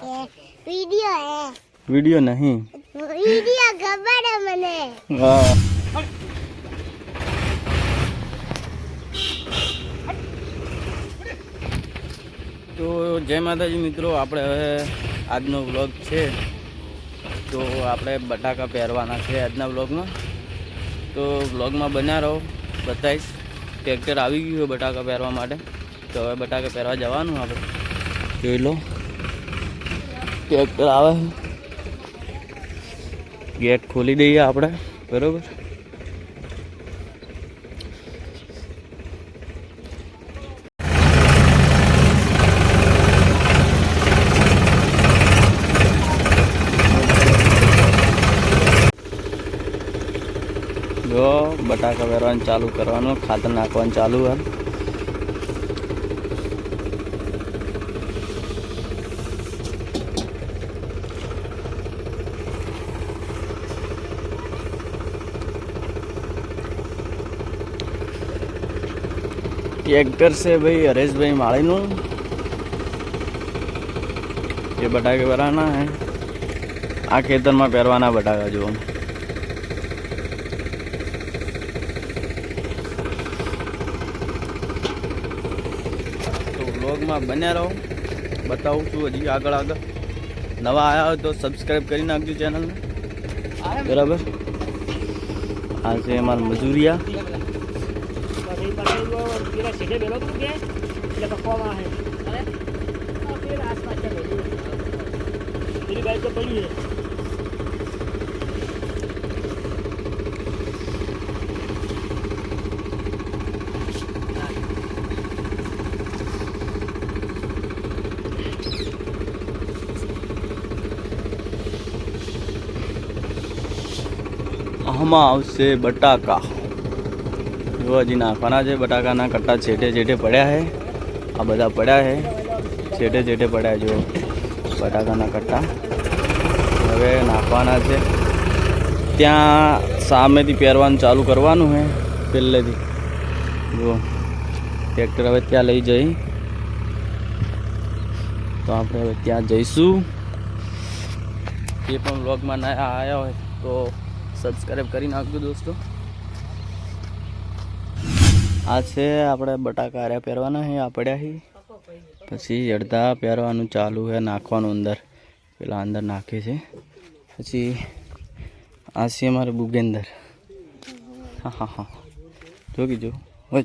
કે વિડિયો હે. વીડિયો નહીં. વિડિયો ખબર હે મને. હા. તો જય માતાજી મિત્રો આપણે હવે આજનો વ્લોગ છે. તો આપણે બટાકા પહેરવાના છે આજના વ્લોગમાં. તો વ્લોગમાં બન્યા રહો બતાવીશ ટ્રેક્ટર આવી ગયું હોય બટાકા પહેરવા માટે. તો હવે બટાકા પહેરવા જવાનું આપણે. જોઈ લો. ટ્રેક્ટર આવે ગેટ ખોલી દઈએ આપણે, બરોબર? જો, બટાકા વેરવાનું ચાલુ કરવાનું, ખાતર નાખવાનું ચાલુ હે ટ્રેક્ટર છે ભાઈ, હરેશભાઈ માળીનું. એ બટાકા ભરાના હે. આ ખેતરમાં પહેરવાના બટાકા, જુઓ. તો વ્લોગમાં બન્યા રહો. બતાવું છું હજી આગળ આગળ. નવા આવ્યા હોય તો સબસ્ક્રાઈબ કરી નાખજો ચેનલને બરાબર? આ છે અમારા મજૂરિયા. આમાં આવશે બટાકા જો હજી નાખવાના છે, બટાકાના કટ્ટા છેટે છેટે પડ્યા છે. આ બધા પડ્યા છે. છેટે છેટે પડ્યા જો, બટાકાના કટ્ટા. હવે નાખવાના છે. ત્યાં સામેથી પહેરવાનું ચાલુ કરવાનું છે, પહેલેથી. જો, ટ્રેક્ટર હવે ત્યાં લઈ જઈ. તો આપણે હવે ત્યાં જઈશું. એ પણ વ્લોગમાં ના આવ્યા હોય તો સબસ્ક્રાઈબ કરી નાખજો દોસ્તો. આ છે આપણે બટાકા આર્યા પહેરવાના છે આપડ્યા હી. છે પછી અડધા પહેરવાનું ચાલુ છે નાખવાનું અંદર. પેલા અંદર નાખે છે. પછી આ છે અમારે બુગેન્દર હા હા હા. જો કીજો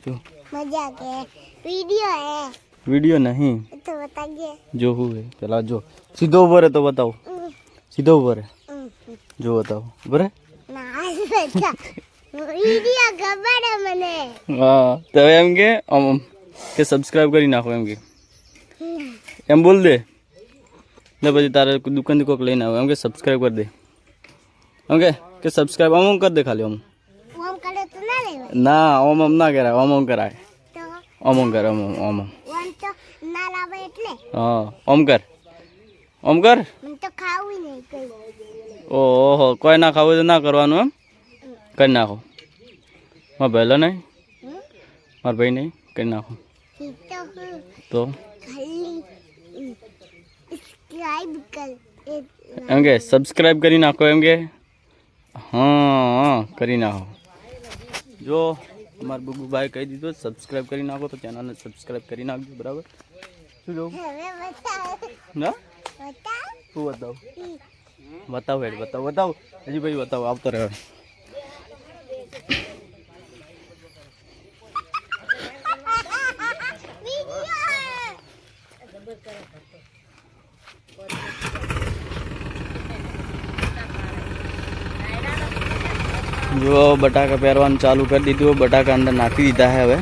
જો મજા કે. વિડિયો હે. વીડિયો નહીં. તો બતાઈએ હે પેલા જો. સીધો ઊભો રહે તો બતાવો. સીધો ઊભો રહે. જો બતાવો. ના વિડિયો ખબર મને. હા તો એમ કે કે સબસ્ક્રાઈબ કરી નાખો એમ કે. એમ બોલ દે. ને પછી તારે કોઈ દુકાનથી કોઈક લઈને આવો. એમ કે સબસ્ક્રાઇબ કરી દે. એમ કે કે સબસ્ક્રાઈબ આમ કરી દે ખાલી આમ. ઓમ ના ઓમ આમ ના કરાય ઓમ ઓમ કરાય. ઓમ આમ કર ઓમ ઓમ ઓમ હા ઓમ કર. ઓમ કર. ઓહો કોઈ ના ખાવું તો ના કરવાનું એમ? કરી નાખો મારા પહેલો નહીં હમ? મારા ભાઈ નહીં કરી નાખો ઈ તો હું તો ખાલી સબસ્ક્રાઇબ કર એ એમ કે સબસ્ક્રાઈબ કરી નાખો એમ કે હા હા કરી નાખો જો અમારા બુગુભાઈ કહી દીધું સબસ્ક્રાઈબ કરી નાખો તો ચેનલને સબસ્ક્રાઈબ કરી નાખજો બરાબર શું જોવું હવે બતાવ ના બતાવ શું બતાવું ઈ. બતાવો હેડ બતાવો બતાવો હજી ભાઈ બતાવો આવતો રહ્યો વિડિયો જો બટાકા પહેરવાનું ચાલુ કરી દીધું બટાકા અંદર નાખી દીધા છે હવે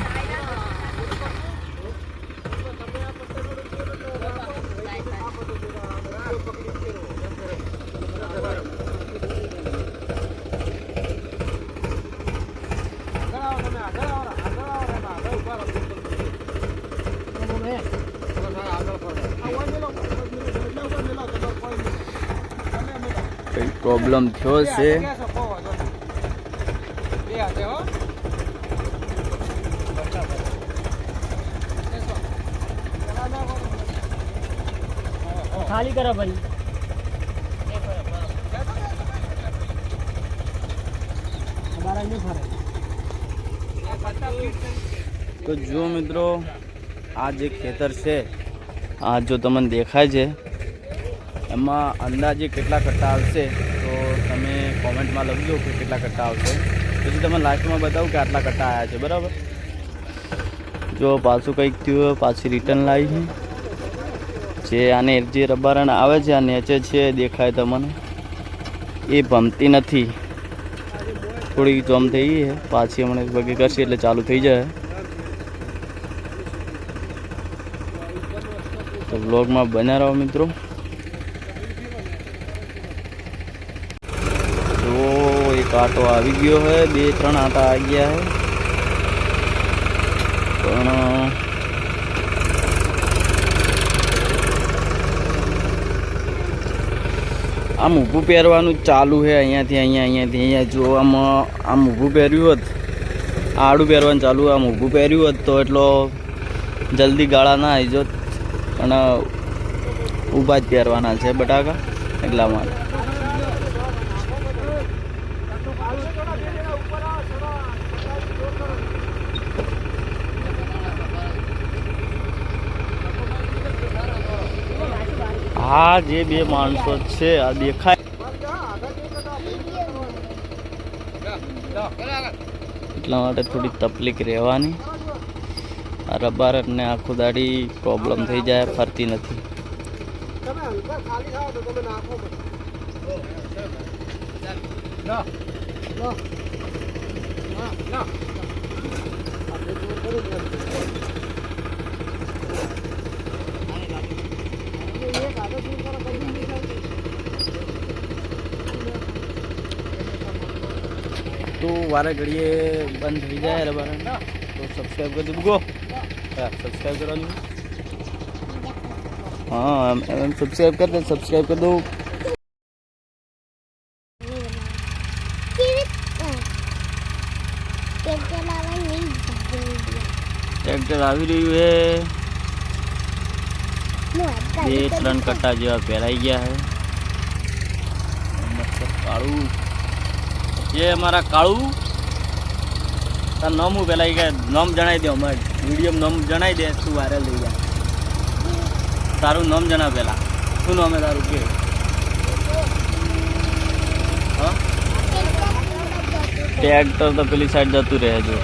કંઈક પ્રોબ્લેમ થયો છે ખાલી કરો ભાઈ બારા નહીં ફરે તો જુઓ મિત્રો, આ જે ખેતર છે, આ જો તમને દેખાય છે, એમાં અંદાજે કેટલા કટ્ટા આવશે, તો તમે કોમેન્ટમાં લખજો કે કેટલા કટ્ટા આવશે. પછી તમે લાસ્ટમાં બતાવું કે આટલા કટ્ટા આવ્યા છે, બરાબર? જો પાછું કંઈક થયું, પાછી રિટર્ન લાવી જે આને જે રબારણ આવે છે, આ નેચે છે, દેખાય તમને. એ ભમતી નથી. થોડી જમ થઈ ગઈ છે. પાછી હમણાં વગે કરશે એટલે ચાલુ થઈ જાય તો બ્લોગમાં બન્યા રહો મિત્રો. તો એક આટો આવી ગયો છે. બે ત્રણ આટા આવી ગયા છે. પણ આમ ઊભું પહેરવાનું ચાલુ છે, અહીંયાથી, અહીંયા અહીંયાથી, અહીંયા. જો આમ આમ ઊભું પહેર્યું હોત, આડું પહેરવાનું ચાલુ, આમ ઊભું પહેર્યું હોત તો એટલો જલ્દી ગાળા ના આવી જોત. અને ઊભા જ પહેરવાના છે બટાકા, એટલા માટે. આ જે બે માણસો છે, આ દેખાય. એટલા માટે થોડી તકલીફ રહેવાની. આ રબાર ને આખું દાડી પ્રોબ્લેમ થઈ જાય, ફરતી નથી. તમે હલકા ખાલી થાવ તો તમે નાખો તો વારે ઘડીએ બંધ થઈ જાય રબાર તો સબસ્ક્રાઈબ કરી દીધું ગો હા સબસ્ક્રાઈબ કરવાનું હા એમ એમ સબસ્ક્રાઈબ કરી દે સબસ્ક્રાઈબ કરી દઉં ટ્રેક્ટર આવી રહ્યું છે બે ત્રણ કટ્ટા જેવા પહેરાઈ ગયા છે મસ્ત કાળું એ અમારા કાળું તાર નામ હું પેલા કે નામ જણાવી દે અમારે વીડિયો નામ જણાવી દે તું વાયરલ થઈ જાય તારું નામ જણાવ પેલા. શું નામ તારું કે? ટ્રેક્ટર તો પેલી સાઈડ જતું રહે છે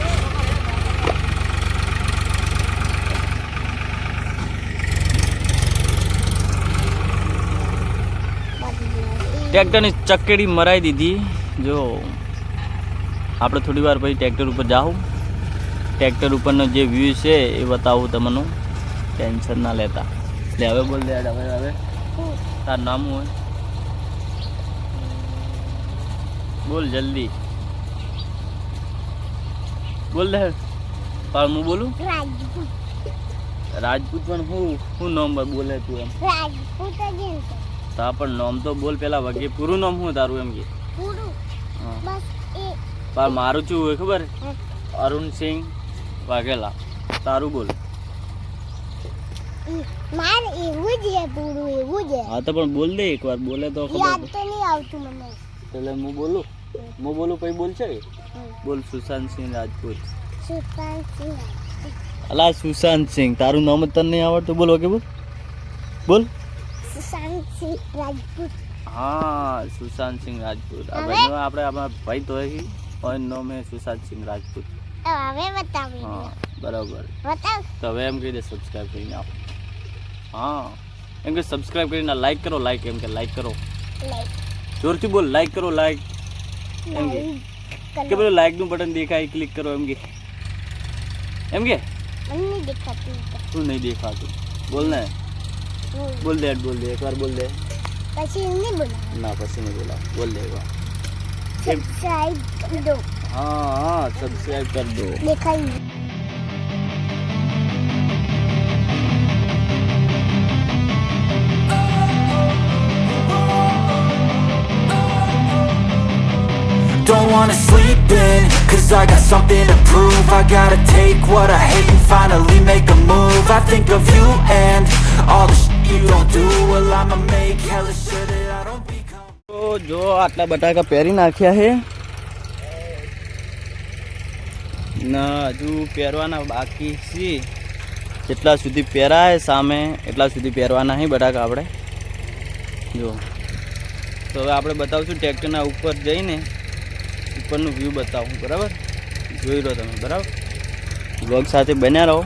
ટ્રેક્ટરની ચકેડી મરાઈ દીધી. જો. આપણે થોડી વાર પછી ટ્રેક્ટર ઉપર જાઉં ટ્રેક્ટર ઉપરનો જે વ્યૂ છે એ બતાવું તમને. ટેન્શન ના લેતા. એટલે હવે બોલ દે હવે હવે. તાર નામ હોય? બોલ જલ્દી. બોલ દે. પણ હું બોલું? રાજપૂત. પણ હું? શું નામ બોલે તું એમ. રાજપૂત તો. પણ નામ તો બોલ પેલા વગે પૂરું નામ શું તારું એમ કે? પૂરું. હા. બસ પણ મારું શું હોય ખબર. અરુણ સિંહ વાઘેલા. તારું બોલ. માર એવું જ છે પૂરું એવું જ હા તો પણ બોલ દે એકવાર બોલે તો યાદ તો નહીં આવતું મને. એટલે હું બોલું? હું બોલું પછી બોલ છે બોલ સુશાંત સિંહ રાજપૂત. સુશાંત સિંહ અલા સુશાંત સિંહ. તારું નામ જ તને નહીં આવડતું? બોલ ઓકે બોલ. બોલ. સુશાંત સિંહ રાજપૂત. હા સુશાંત સિંહ રાજપૂત. આ હવે? આપણે આપણા ભાઈ તો હે નામ હે સુશાંત સિંહ રાજપૂત. હવે બતાવી હા બરાબર. બતાવ. તો હવે એમ કહી દે સબસ્ક્રાઈબ કરીને આવો. હા એમ કે સબસ્ક્રાઇબ કરીને લાઈક કરો લાઈક એમ કે લાઈક કરો. લાઈક જોરથી બોલ લાઈક કરો લાઈક એમ કે. કે કરો. લાઈકનું બટન દેખાય ક્લિક કરો એમ કે. એમ કે? મને નહીં દેખાતું તો. નહીં દેખાતું. બોલ ને. બોલ. બોલ દે બોલ દે એકવાર બોલ દે. પછી નહીં બોલા ના પછી નહીં બોલા બોલ દે એકવાર. सब्सक्राइब कर दो हाँ हाँ सब्सक्राइब कर दो। Don't wanna sleep in, cause I got something to prove. I gotta take what I hate and finally make a move. I think of you and all the shit you don't do. Well I'ma make hella shit તો જો આટલા બટાકા પહેરી નાખ્યા છે. ના, હજુ પહેરવાના બાકી છે જેટલા સુધી પહેરાય સામે, એટલા સુધી પહેરવાના છે બટાકા આપણે. જો. તો હવે આપણે બતાવશું ટ્રેક્ટરના ઉપર જઈને, ઉપરનું વ્યૂ બતાવું, બરાબર? જોઈ લો તમે, બરાબર? બ્લોગ સાથે બન્યા રહો.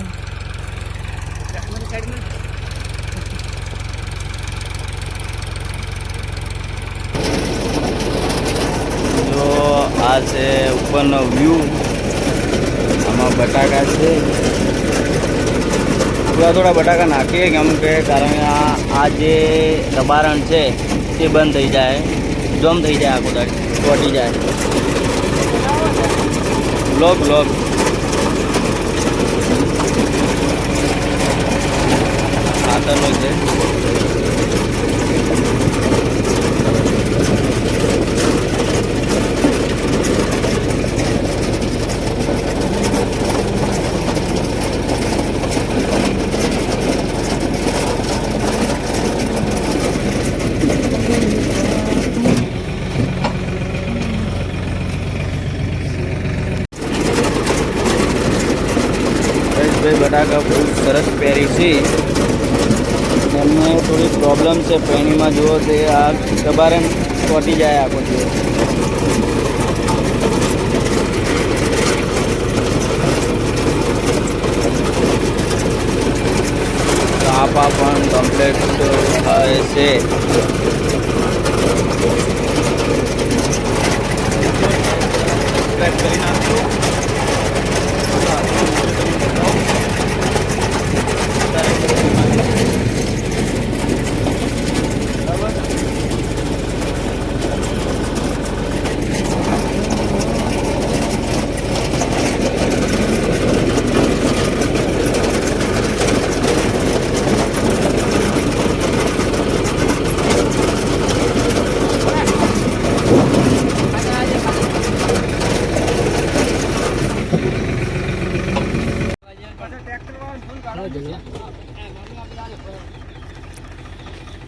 જો આ છે ઉપરનો વ્યૂ આમાં બટાકા છે. થોડા થોડા બટાકા નાખીએ કેમ કે કારણ કે આ આ જે દબારણ છે, તે બંધ થઈ જાય. જમ થઈ જાય આખો દાડી ચોટી જાય. બ્લોક બ્લોક ખાતરનો છે હરેશભાઈ બટાકા બહુ સરસ પહેરી છે. એમને થોડી પ્રોબ્લેમ છે પેણીમાં જુઓ તે આ દબારણ ચોટી જાય આખો દિવસ કાપા પણ કમ્પ્લેટ થાય છે. સબસ્ક્રાઈબ કરી નાખજો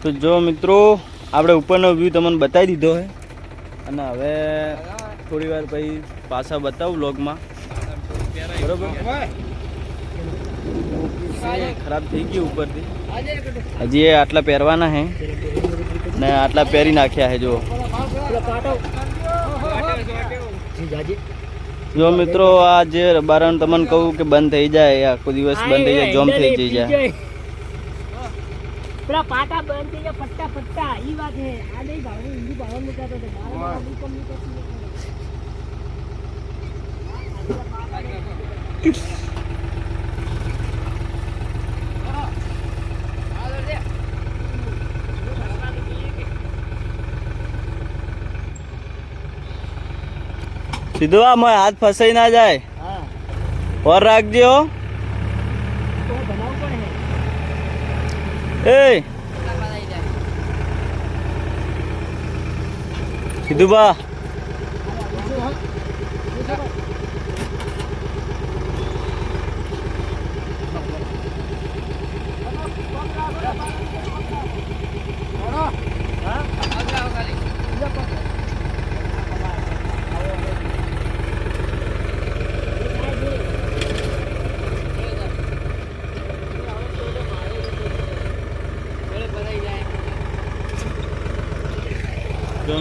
તો જો મિત્રો આપણે ઉપરનો વ્યૂ તમને બતાવી દીધો છે અને હવે થોડી વાર પછી પાછા બતાવું બ્લોગમાં બરોબર? ખરાબ થઈ ગયું ઉપરથી. હજી એ આટલા પહેરવાના છે ને આટલા પહેરી નાખ્યા છે જો જો મિત્રો આ જે રબારણ તમને કહું કે બંધ થઈ જાય આખો દિવસ બંધ થઈ જાય જોમ થઈ જઈ જાય. પેલા પાટા બંધ થઈ ગયા પટ્ટા પટ્ટા એ વાત હે. આ નહીં ભાવ હિન્દુ ભાવ મૂકાતો હતો. સીધું આ મોય હાથ ફસાઈ ના જાય. હા. ઓર રાખજો તો બનાવવું પડે એ સીધું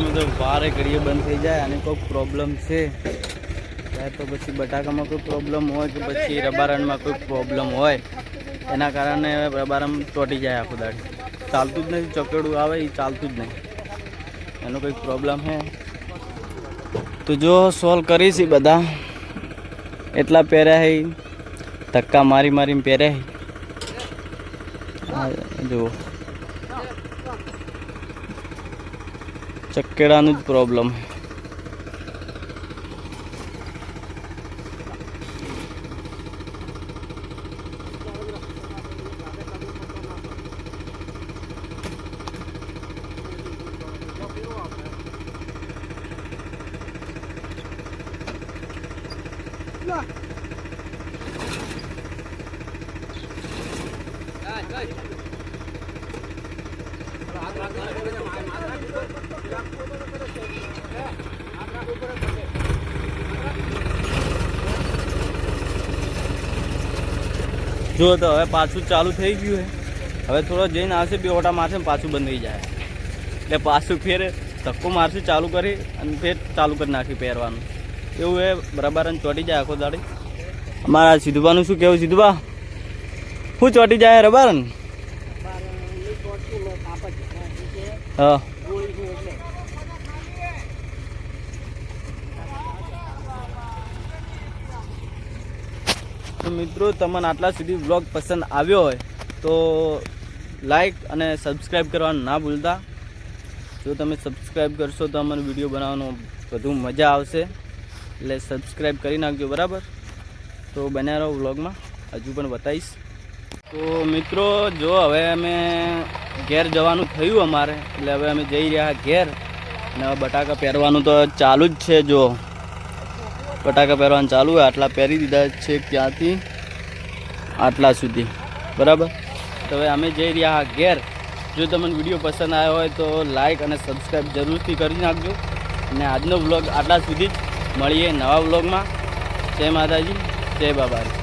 બા જો વારે ઘડીએ બંધ થઈ જાય અને કોઈ પ્રોબ્લેમ છે ત્યારે તો પછી બટાકામાં કોઈ પ્રોબ્લેમ હોય કે પછી રબારણમાં કોઈ પ્રોબ્લેમ હોય, એના કારણે રબારમ ચોટી જાય આખું દાડી. ચાલતું જ નથી, ચોકડું આવે એ ચાલતું જ નહીં એનો કંઈક પ્રોબ્લેમ છે તો જો સોલ્વ કરીશ એ બધા. એટલા પહેર્યા હે ધક્કા મારી મારીને પહેર્યા હે. જુઓ. ચક્કેડાનું જ પ્રોબ્લેમ Good. જો તો હવે પાછું ચાલુ થઈ ગયું છે. હવે થોડો જઈને આવશે બે ઓટા મારશે પાછું બંધ થઈ જાય. એટલે પાછું ફેર ધક્કો મારશું ચાલુ કરી અને ફેર ચાલુ કરી નાખી પહેરવાનું. એવું હે બરાબર અને ચોટી જાય આખો દાડી. અમારા સિદ્ધુબાનું શું કહેવું સિદ્ધુબા શું ચોટી જાય રબાર હા. તો મિત્રો, તમને આટલા સુધી બ્લોગ પસંદ આવ્યો હોય, તો લાઈક અને સબસ્ક્રાઈબ કરવાનું ના ભૂલતા. જો તમે સબસ્ક્રાઈબ કરશો તો અમને વીડિયો બનાવવાનું વધુ મજા આવશે. એટલે સબસ્ક્રાઈબ કરી નાખજો, બરાબર? તો બન્યા રહો વ્લોગમાં હજુ પણ બતાવીશ. તો મિત્રો, જો હવે અમે ઘેર જવાનું થયું અમારે, એટલે હવે અમે જઈ રહ્યા ઘેર. અને બટાકા પહેરવાનું તો ચાલુ જ છે, જો. બટાકા પહેરવાનું ચાલુ હોય, આટલા પહેરી દીધા છે ક્યાંથી આટલા સુધી. બરાબર? તો હવે અમે જઈ રહ્યા ઘેર. જો તમને વીડિયો પસંદ આવ્યો હોય તો લાઇક અને સબસ્ક્રાઈબ જરૂરથી કરી નાખજો. અને આજનો વ્લોગ આટલા સુધી જ મળીએ નવા વ્લોગમાં. જય માતાજી, જય બાબા